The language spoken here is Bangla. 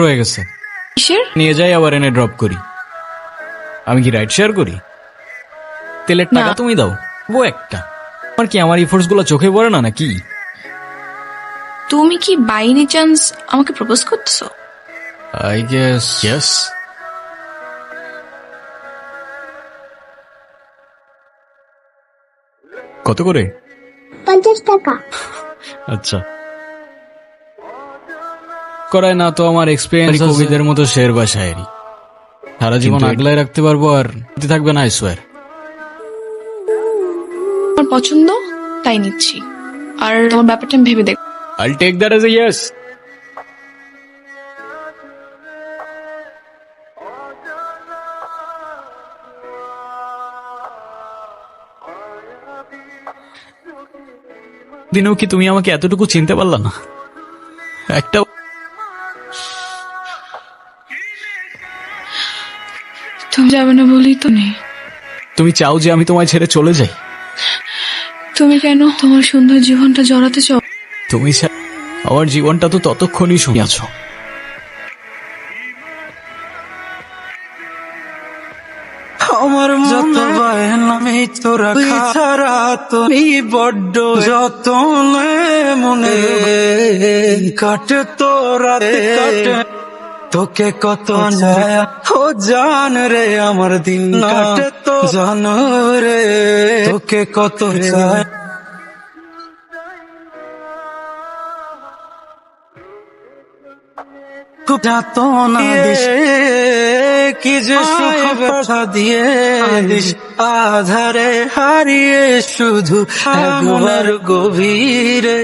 রয়ে গেছে। কিসের? নিয়ে যাই আবার এনে ড্রপ করি। আমি কি রাইড শেয়ার করি? তেলের টাকা না। তুমি দাও। ও একটা। আমার কি আমার ইফোর্টসগুলো চোখে পড়ে না নাকি? তুমি কি বাইনি চান্স আমাকে প্রপোজ করতেছো? আই গেস ইয়েস কত করে? পঞ্চাশ টাকা। আচ্ছা। করায় না তো আমার এক্সপিরিয়েন্স কবিদের মতো শের বা শায়েরি সারা জীবন আগলায় রাখতে পারব আর থাকবে না আইসোয়ার আমার পছন্দ তাই নিচ্ছি। আর তোমার ব্যাপারটা আমি ভেবে দেখ I'll take that as a yes দিনেও কি তুমি আমাকে এতটুকু চিনতে পারলা না? একটা তুমি যাবে না বলেই তো নেই। তুমি চাও যে আমি তোমায় ছেড়ে চলে যাই? তুমি কেন তোমার সুন্দর জীবনটা জড়াতে চাও? তুমি আমার জীবনটা তো ততক্ষণই শুনিয়াছ আমার যত আমি তোরা ছাড়া তুমি বড্ড যতনে মনে কাটে তোরা কাটে। তোকে কত আচ্ছা। ও জান রে আমার দিন কাটে তো। জান রে। তোকে কত না কি যে সুখ ব্যথা দিয়ে আধারে হারিয়ে শুধু মনের গভীরে।